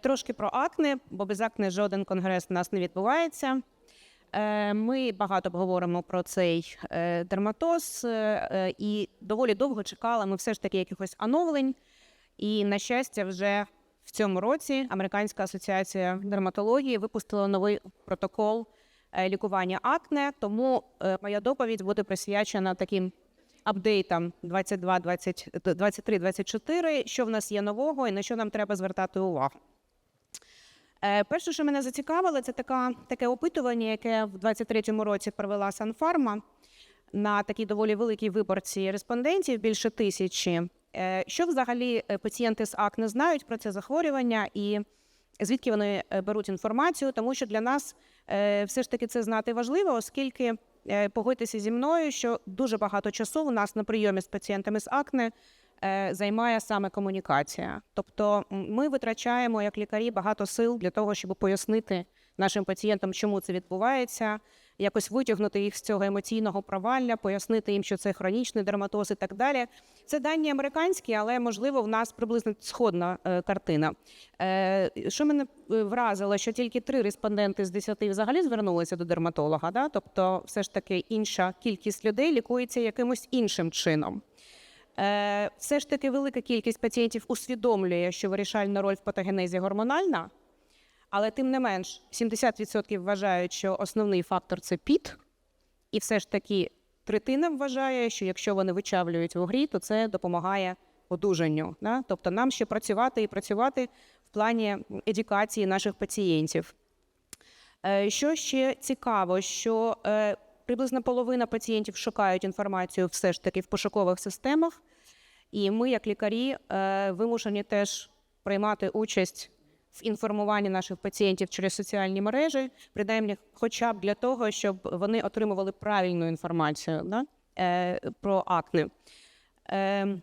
Трошки про акне, бо без акне жоден конгрес у нас не відбувається. Е, Ми багато говоримо про цей е, дерматоз е, і доволі довго чекали ми все ж таки якихось оновлень. І, на щастя, вже в цьому році Американська асоціація дерматології випустила новий протокол лікування акне. Тому моя доповідь буде присвячена таким апдейтам 22, 20, 23, 24, що в нас є нового і на що нам треба звертати увагу. Е, Перше, що мене зацікавило, це така, таке опитування, яке в 23-му році провела Санфарма на такій доволі великій виборці респондентів, більше тисячі. Е, Що взагалі е, пацієнти з акне знають про це захворювання і звідки вони беруть інформацію, тому що для нас все ж таки це знати важливо, оскільки погодьтеся зі мною, що дуже багато часу у нас на прийомі з пацієнтами з акне займає саме комунікація. Тобто ми витрачаємо як лікарі багато сил для того, щоб пояснити нашим пацієнтам, чому це відбувається, якось витягнути їх з цього емоційного провалля, пояснити їм, що це хронічний дерматоз і так далі. Це дані американські, але можливо в нас приблизно сходна е, картина. Е, що мене е, вразило, що тільки три респонденти з десяти взагалі звернулися до дерматолога. Да? Тобто, все ж таки інша кількість людей лікується якимось іншим чином. Е, все ж таки велика кількість пацієнтів усвідомлює, що вирішальна роль в патогенезі гормональна, але тим не менш 70% вважають, що основний фактор це піт, і все ж таки третина вважає, що якщо вони вичавлюють вугрі, то це допомагає одужанню. Да? Тобто нам ще працювати і працювати в плані едукації наших пацієнтів. Е, Що ще цікаво, що е, приблизно половина пацієнтів шукають інформацію все ж таки в пошукових системах, і ми, як лікарі, е, вимушені теж приймати участь в інформуванні наших пацієнтів через соціальні мережі, принаймні, хоча б для того, щоб вони отримували правильну інформацію да, е, про акне. Е,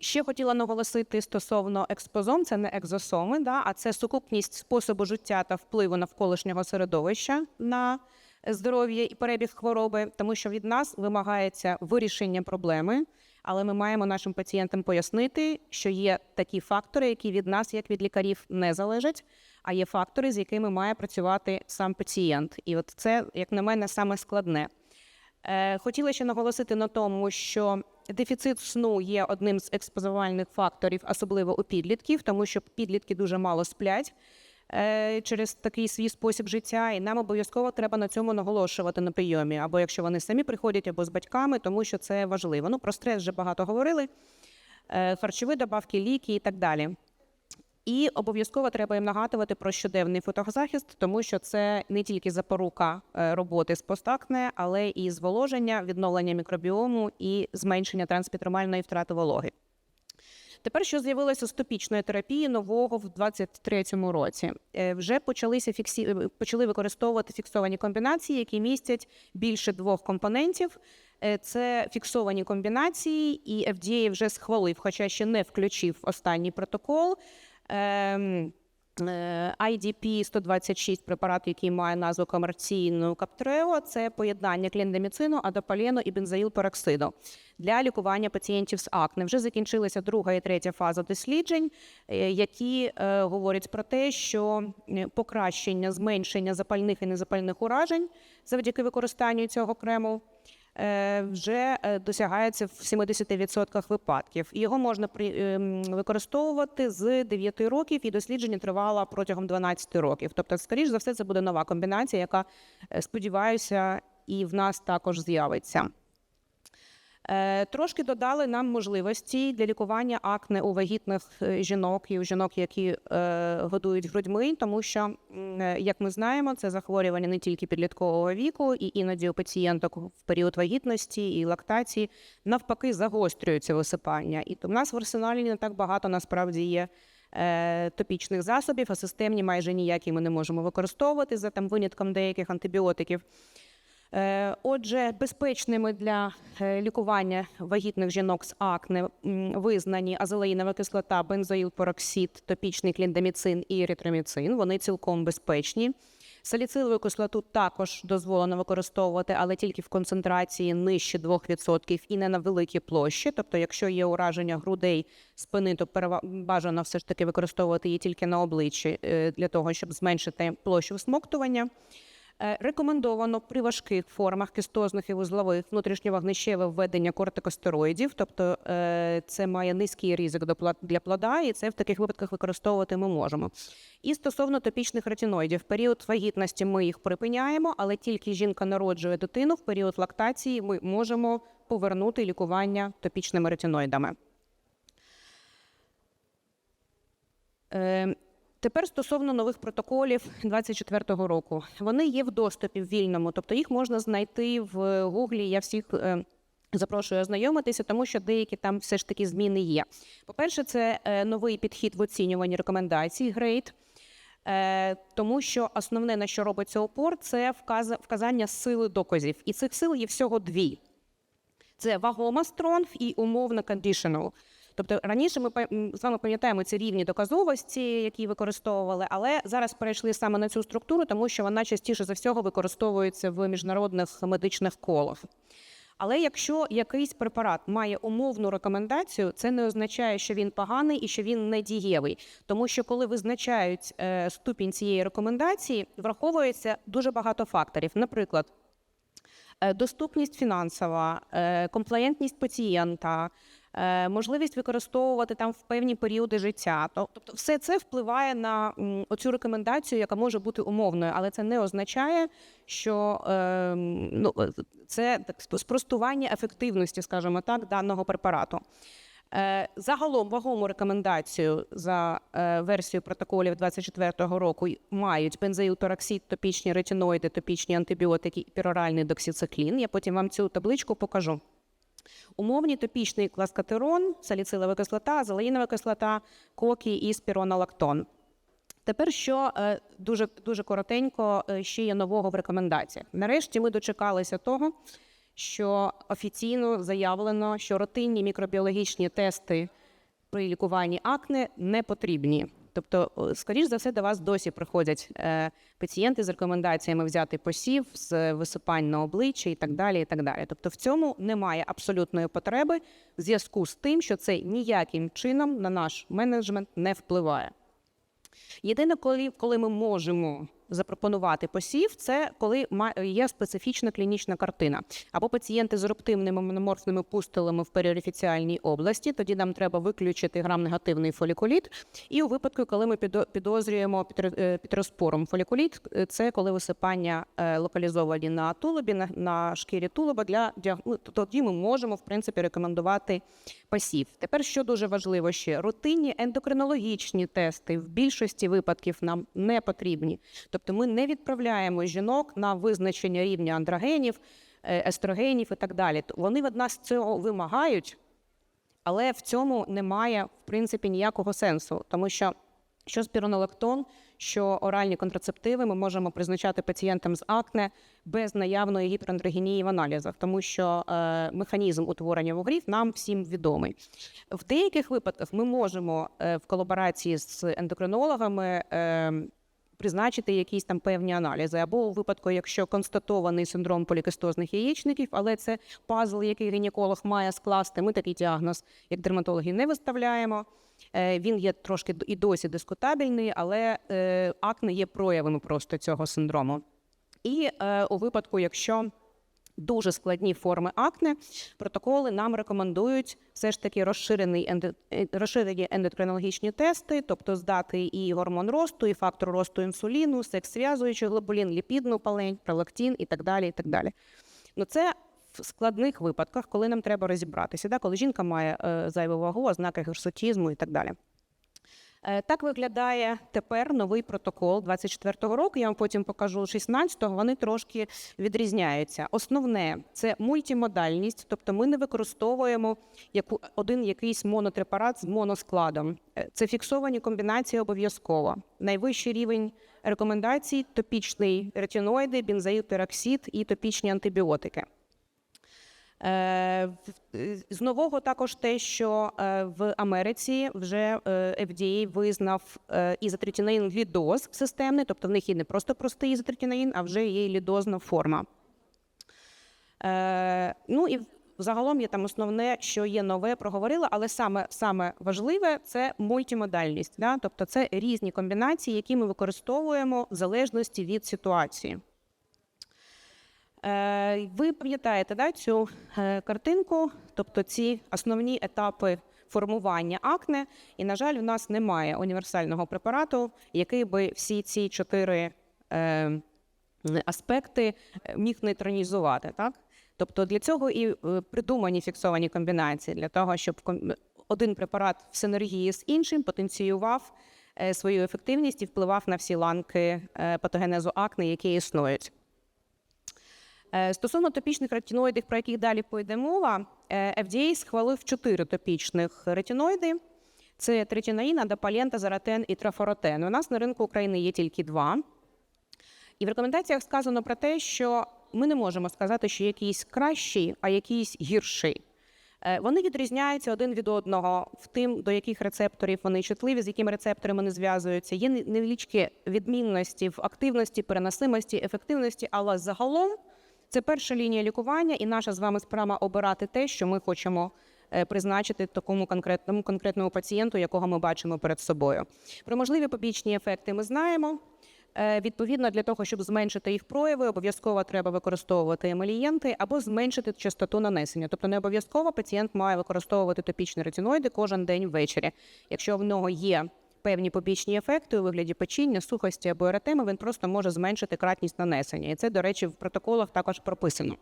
Ще хотіла наголосити стосовно експозом, це не екзосоми, да, а це сукупність способу життя та впливу навколишнього середовища на здоров'я і перебіг хвороби, тому що від нас вимагається вирішення проблеми, але ми маємо нашим пацієнтам пояснити, що є такі фактори, які від нас, як від лікарів, не залежать, а є фактори, з якими має працювати сам пацієнт. І от це, як на мене, саме складне. Е, Хотіла ще наголосити на тому, що дефіцит сну є одним з експозувальних факторів, особливо у підлітків, тому що підлітки дуже мало сплять через такий свій спосіб життя, і нам обов'язково треба на цьому наголошувати на прийомі, або якщо вони самі приходять, або з батьками, тому що це важливо. Ну про стрес вже багато говорили, е, харчові добавки, ліки і так далі. І обов'язково треба їм нагадувати про щоденний фотозахист, тому що це не тільки запорука е, роботи з постакне, але і зволоження, відновлення мікробіому і зменшення транспітромальної втрати вологи. Тепер, що з'явилося з топічної терапії нового в 2023 році, Е, вже почалися фіксі... е, почали використовувати фіксовані комбінації, які містять більше двох компонентів. Е, Це фіксовані комбінації, і FDA вже схвалив, хоча ще не включив останній протокол. Е, IDP 126 препарат, який має назву комерційну Каптрео, це поєднання кліндаміцину, адополіну і бензоїлпероксиду для лікування пацієнтів з акне. Вже закінчилася друга і третя фаза досліджень, е, які е, говорять про те, що покращення, зменшення запальних і незапальних уражень завдяки використанню цього крему вже е, досягається в 70% випадків. Його можна при- ем, використовувати з 9 років, і дослідження тривало протягом 12 років. Тобто, скоріш за все, це буде нова комбінація, яка, е, сподіваюся, і в нас також з'явиться. Е, Трошки додали нам можливості для лікування акне у вагітних е, жінок і у жінок, які е, годують грудьми, тому що, як ми знаємо, це захворювання не тільки підліткового віку, і іноді у пацієнток в період вагітності і лактації навпаки загострюється висипання. І то в нас в арсеналі не так багато насправді є. Топічних засобів, а системні майже ніякі ми не можемо використовувати за там винятком деяких антибіотиків. Е, Отже, безпечними для е, лікування вагітних жінок з акне визнані азелеїнова кислота, бензоїлпероксид, топічний кліндаміцин і еритроміцин. Вони цілком безпечні. Саліцилову кислоту також дозволено використовувати, але тільки в концентрації нижче 2% і не на великій площі. Тобто, якщо є ураження грудей спини, то бажано все ж таки використовувати її тільки на обличчі е, для того, щоб зменшити площу всмоктування. Е, Рекомендовано при важких формах кистозних і вузлових внутрішньовагнищеве введення кортикостероїдів, тобто е, це має низький ризик для плода, і це в таких випадках використовувати ми можемо. І стосовно топічних ретиноїдів, в період вагітності ми їх припиняємо, але тільки жінка народжує дитину, в період лактації ми можемо повернути лікування топічними ретиноїдами. Тепер стосовно нових протоколів 24-го року. Вони є в доступі в вільному, тобто їх можна знайти в Гуглі. Я всіх е, запрошую ознайомитися, тому що деякі там все ж таки зміни є. По-перше, це е, новий підхід в оцінюванні рекомендацій е, тому що основне, на що робиться опор, це вказа- вказання сили доказів. І цих сил є всього дві. Це вагома стронг і умовно conditional. Тобто раніше ми з вами пам'ятаємо ці рівні доказовості, які використовували, але зараз перейшли саме на цю структуру, тому що вона частіше за всього використовується в міжнародних медичних колах. Але якщо якийсь препарат має умовну рекомендацію, це не означає, що він поганий і що він не дієвий. Тому що коли визначають е, ступінь цієї рекомендації, враховується дуже багато факторів. Наприклад, е, доступність фінансова, е, комплаєнтність пацієнта, можливість використовувати там в певні періоди життя. Тобто, все це впливає на оцю рекомендацію, яка може бути умовною, але це не означає, що е, ну, е, це так сп- спростування ефективності, скажімо так, даного препарату. Е, Загалом вагому рекомендацію за е, версією протоколів 24-го року мають бензоїлтороксид, топічні ретиноїди, топічні антибіотики і піроральний доксициклін. Я потім вам цю табличку покажу. Умовні топічний класкатерон, саліцилова кислота, азелаїнова кислота, кокі і спіронолактон. Тепер що е, дуже дуже коротенько е, ще є нового в рекомендаціях. Нарешті ми дочекалися того, що офіційно заявлено, що рутинні мікробіологічні тести при лікуванні акне не потрібні. Тобто, скоріш за все, до вас досі приходять е, пацієнти з рекомендаціями взяти посів з висипань на обличчя і так далі. І так далі. Тобто, в цьому немає абсолютної потреби в зв'язку з тим, що це ніяким чином на наш менеджмент не впливає. Єдине, коли, коли ми можемо запропонувати посів, це коли є специфічна клінічна картина. Або пацієнти з еруптивними мономорфними пустелами в періорифіціальній області, тоді нам треба виключити грам-негативний фолікуліт. І у випадку, коли ми підо- підозрюємо пітер- е, фолікуліт, е, це коли висипання е, локалізовані на тулубі, на, шкірі тулуба для ну, тоді ми можемо в принципі рекомендувати пасів. Тепер що дуже важливо ще рутинні ендокринологічні тести в більшості випадків нам не потрібні. Тобто ми не відправляємо жінок на визначення рівня андрогенів, е, естрогенів і так далі. Вони від нас цього вимагають, але в цьому немає в принципі ніякого сенсу, тому що що спіронолактон, що оральні контрацептиви ми можемо призначати пацієнтам з акне без наявної гіперандрогенії в аналізах, тому що е, механізм утворення вугрів нам всім відомий. В деяких випадках ми можемо е, в колаборації з ендокринологами е, призначити якісь там певні аналізи, або у випадку, якщо констатований синдром полікистозних яєчників, але це пазл, який гінеколог має скласти. Ми такий діагноз, як дерматологи, не виставляємо. Е, Він є трошки і досі дискутабельний, але е, акне є проявами просто цього синдрому. І е, у випадку, якщо дуже складні форми акне, протоколи нам рекомендують все ж таки розширений е, розширені ендокринологічні тести, тобто здати і гормон росту, і фактор росту інсуліну, секс-зв'язуючий глобулін, ліпідну палень, пролактин і так далі. І так далі. Ну, це в складних випадках, коли нам треба розібратися, да? коли жінка має е, зайву вагу, ознаки герсутізму і так далі. Е, Так виглядає тепер новий протокол 24-го року. Я вам потім покажу 16-го. Вони трошки відрізняються. Основне це мультимодальність, тобто ми не використовуємо яку один якийсь монотрепарат з моноскладом. Е, Це фіксовані комбінації обов'язково. Найвищий рівень рекомендацій топічний ретиноїди, бензоїлпероксид і топічні антибіотики. Е, З нового також те, що е, в Америці вже е, FDA визнав ізотретинаїн лідоз системний, тобто в них є не просто простий ізотретинаїн, а вже є лідозна форма. Ну і загалом є там основне, що є нове, проговорила, але саме, саме важливе це мультимодальність. Да? Тобто це різні комбінації, які ми використовуємо в залежності від ситуації. Е, ви пам'ятаєте да, цю е, картинку, тобто ці основні етапи формування акне. І, на жаль, у нас немає універсального препарату, який би всі ці чотири е, аспекти міг нейтралізувати. Так? Тобто для цього і придумані фіксовані комбінації, для того, щоб один препарат в синергії з іншим потенціював свою ефективність і впливав на всі ланки патогенезу акне, які існують. Е, Стосовно топічних ретиноїдів, про яких далі пойде мова, е, FDA схвалив чотири топічних ретиноїди. Це третінаїн, адапален, тазаратен і трафоротен. У нас на ринку України є тільки два. І в рекомендаціях сказано про те, що ми не можемо сказати, що якийсь кращий, а якийсь гірший. Е, Вони відрізняються один від одного в тим, до яких рецепторів вони чутливі, з якими рецепторами вони зв'язуються. Є не- невеличкі відмінності в активності, переносимості, ефективності, але загалом це перша лінія лікування, і наша з вами справа обирати те, що ми хочемо е, призначити такому конкретному конкретному пацієнту, якого ми бачимо перед собою. Про можливі побічні ефекти ми знаємо. Е, Відповідно, для того, щоб зменшити їх прояви, обов'язково треба використовувати емелієнти або зменшити частоту нанесення. Тобто не обов'язково пацієнт має використовувати топічні ретиноїди кожен день ввечері. Якщо в нього є певні побічні ефекти у вигляді печіння, сухості або еретеми, він просто може зменшити кратність нанесення. І це, до речі, в протоколах також прописано.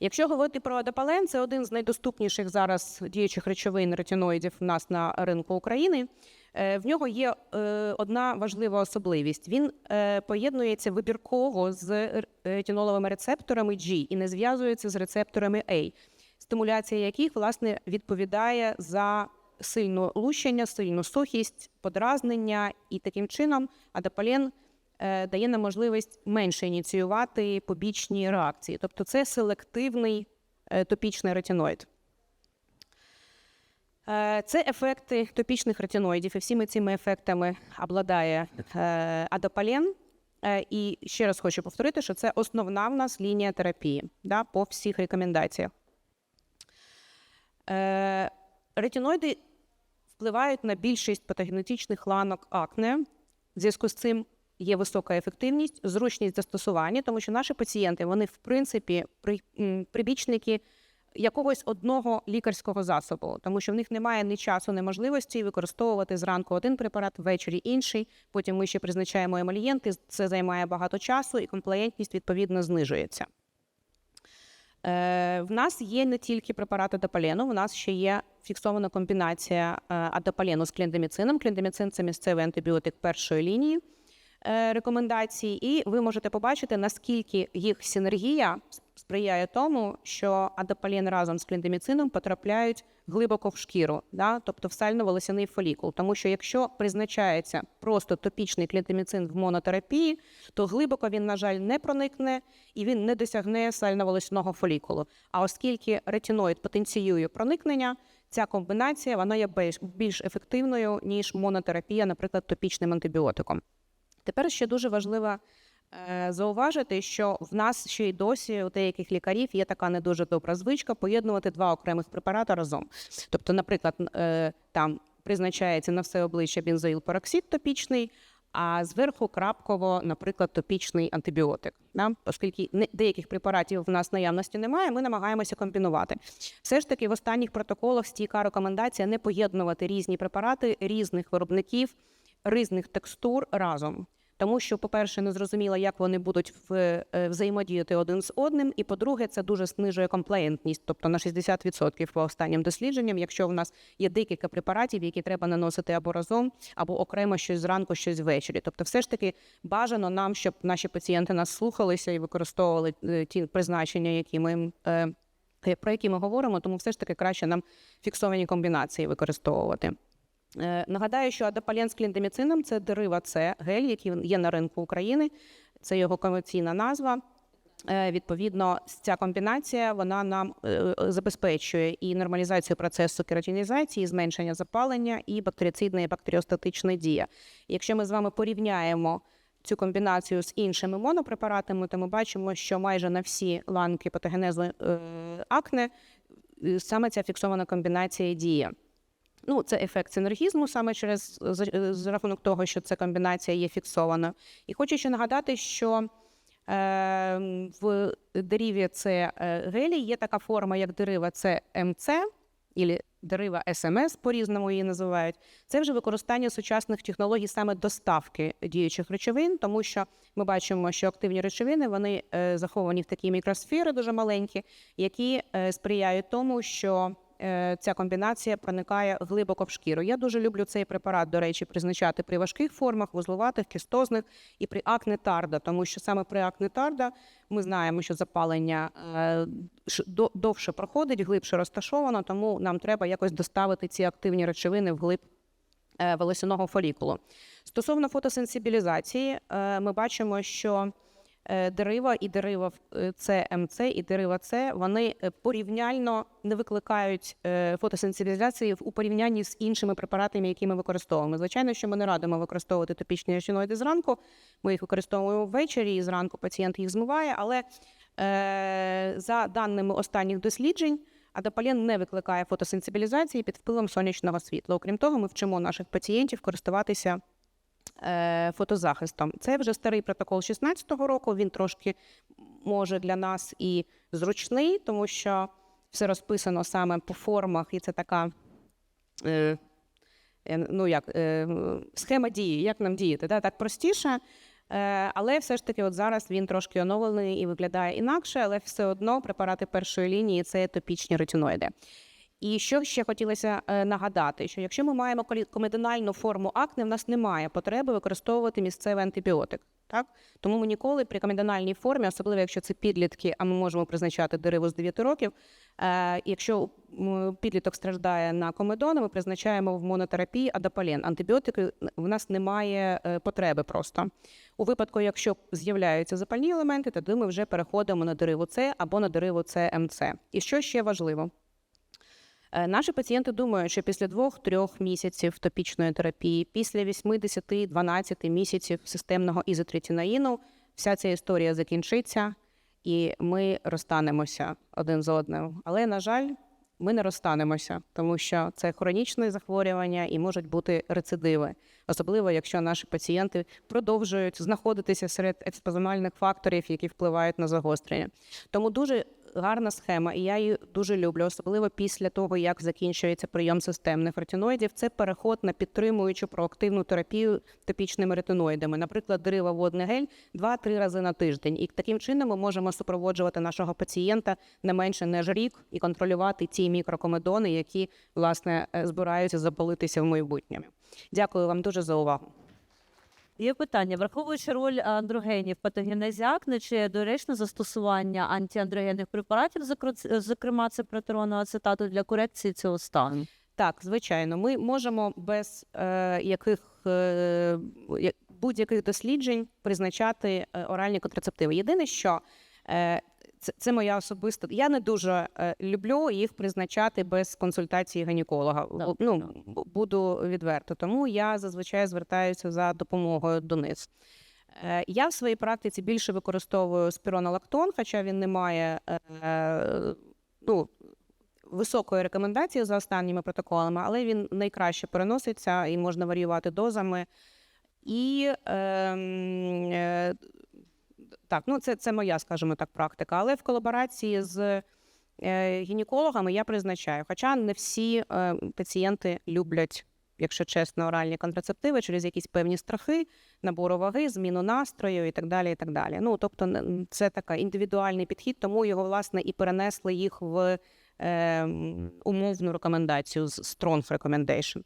Якщо говорити про адапален, це один з найдоступніших зараз діючих речовин ретиноїдів у нас на ринку України. Е, В нього є е, одна важлива особливість. Він е, поєднується вибірково з р- ретиноловими рецепторами G і не зв'язується з рецепторами A, стимуляція яких власне відповідає за сильне лущення, сильну сухість, подразнення, і таким чином адапален е, дає нам можливість менше ініціювати побічні реакції. Тобто це селективний е, топічний ретиноїд. Е, Це ефекти топічних ретиноїдів, і всіми цими ефектами обладає адапален. І ще раз хочу повторити, що це основна в нас лінія терапії да, по всіх рекомендаціях. Ретиноїди впливають на більшість патогенетичних ланок акне. В зв'язку з цим є висока ефективність, зручність застосування, тому що наші пацієнти вони в принципі прибічники якогось одного лікарського засобу, тому що в них немає ні часу, ні можливості використовувати зранку один препарат, ввечері інший. Потім ми ще призначаємо емолієнти. Це займає багато часу, і комплаєнтність відповідно знижується. Е, В нас є не тільки препарат адапалену, в нас ще є фіксована комбінація е, адапалену з кліндаміцином. Кліндаміцин – це місцевий антибіотик першої лінії е, рекомендацій, і ви можете побачити, наскільки їх синергія сприяє тому, що адапален разом з кліндаміцином потрапляють глибоко в шкіру, да? тобто в сально-волосяний фолікул. Тому що якщо призначається просто топічний кліндаміцин в монотерапії, то глибоко він, на жаль, не проникне і він не досягне сально-волосяного фолікулу. А оскільки ретиноїд потенціює проникнення, ця комбінація вона є більш, ефективною ніж монотерапія, наприклад, топічним антибіотиком. Тепер ще дуже важливо е, зауважити, що в нас ще й досі у деяких лікарів є така не дуже добра звичка поєднувати два окремих препарати разом. Тобто, наприклад, е, там призначається на все обличчя бензоїлпероксид топічний, а зверху крапково, наприклад, топічний антибіотик. Да? Оскільки деяких препаратів в нас наявності немає, ми намагаємося комбінувати. Все ж таки, в останніх протоколах стійка рекомендація не поєднувати різні препарати різних виробників, різних текстур разом. Тому що, по-перше, не зрозуміло, як вони будуть в, е, взаємодіяти один з одним. І по-друге, це дуже знижує комплеєнтність, тобто на 60% по останнім дослідженням, якщо в нас є декілька препаратів, які треба наносити або разом, або окремо щось зранку, щось ввечері. Тобто, все ж таки бажано нам, щоб наші пацієнти нас слухалися і використовували е, ті призначення, які ми. е, Про які ми говоримо, тому все ж таки краще нам фіксовані комбінації використовувати. Е, Нагадаю, що адапален з кліндаміцином – це дерива С, гель, який є на ринку України. Це його комерційна назва. Е, Відповідно, ця комбінація вона нам е, забезпечує і нормалізацію процесу кератинізації, і зменшення запалення, і бактеріцидна і бактеріостатична дія. Якщо ми з вами порівняємо цю комбінацію з іншими монопрепаратами, то ми бачимо, що майже на всі ланки патогенезу акне саме ця фіксована комбінація діє. Ну, це ефект синергізму саме через за, за рахунок того, що ця комбінація є фіксована. І хочу ще нагадати, що е, в деріві це е, гелій є така форма, як дерива це МЦ, або дерива СМС, по-різному її називають. Це вже використання сучасних технологій саме доставки діючих речовин, тому що ми бачимо, що активні речовини вони е, заховані в такі мікросфери дуже маленькі, які е, сприяють тому, що е, ця комбінація проникає глибоко в шкіру. Я дуже люблю цей препарат, до речі, призначати при важких формах, вузловатих, кістозних і при акне тарда, тому що саме при акне тарда ми знаємо, що запалення е, довше проходить, глибше розташовано, тому нам треба якось доставити ці активні речовини вглиб е, волосяного фолікулу. Стосовно фотосенсибілізації, е, ми бачимо, що е, дерива і дерива е, і дерива С, вони е, порівняльно не викликають фотосенсибілізації у порівнянні з іншими препаратами, які ми використовуємо. Звичайно, що ми не радимо використовувати топічні речиноїди зранку. Ми їх використовуємо ввечері, і зранку пацієнт їх змиває, але за даними останніх досліджень, адапален не викликає фотосенсибілізації під впливом сонячного світла. Окрім того, ми вчимо наших пацієнтів користуватися фотозахистом. Це вже старий протокол 16-го року. Він трошки може для нас і зручний, тому що все розписано саме по формах, і це така. Е, е, ну як е, схема дії, як нам діяти, да? так простіше. Е, але все ж таки, от зараз він трошки оновлений і виглядає інакше, але все одно препарати першої лінії це топічні ретиноїди. І що ще хотілося е, нагадати, що якщо ми маємо комедональну форму акне, в нас немає потреби використовувати місцевий антибіотик. Так? Тому ми ніколи при комедональній формі, особливо якщо це підлітки, а ми можемо призначати дерево з 9 років. Е, якщо підліток страждає на комедони, ми призначаємо в монотерапії адапален. Антибіотики в нас немає е, потреби просто. У випадку, якщо з'являються запальні елементи, тоді ми вже переходимо на дерево С або на дерево СМЦ. І що ще важливо? Е, Наші пацієнти думають, що після двох-трьох місяців топічної терапії, після 8-10-12 місяців системного ізотретинаїну, вся ця історія закінчиться і ми розстанемося один з одним. Але, на жаль, ми не розстанемося, тому що це хронічне захворювання і можуть бути рецидиви, особливо якщо наші пацієнти продовжують знаходитися серед експозональних факторів, які впливають на загострення. Тому дуже гарна схема, і я її дуже люблю, особливо після того, як закінчується прийом системних ретиноїдів. Це переход на підтримуючу проактивну терапію топічними ретиноїдами, наприклад, дерива водний гель 2-3 рази на тиждень. І таким чином ми можемо супроводжувати нашого пацієнта не менше ніж рік і контролювати ті мікрокомедони, які власне е, збираються запалитися в майбутньому. Дякую вам дуже за увагу. Є питання, враховуючи роль андрогенів в патогенезі акне, чи доречне застосування антиандрогенних препаратів, зокрема це протерону ацетату для корекції цього стану? Так, звичайно, ми можемо без е, яких е, будь-яких досліджень призначати е, оральні контрацептиви. Єдине, що е, це, це моя особиста. Я не дуже е, люблю їх призначати без консультації гінеколога. Да, ну бу- буду відверто. Тому я зазвичай звертаюся за допомогою до низ. Е, Я в своїй практиці більше використовую спіронолактон, хоча він не має е, ну, високої рекомендації за останніми протоколами, але він найкраще переноситься і можна варіювати дозами. І ем, е, так, ну це, це моя, скажімо так, практика. Але в колаборації з е, гінекологами я призначаю. Хоча не всі е, пацієнти люблять, якщо чесно, оральні контрацептиви через якісь певні страхи, набору ваги, зміну настрою і так далі. І так далі. Ну, тобто, це такий індивідуальний підхід, тому його, власне, і перенесли їх в е, умовну рекомендацію з strong recommendation.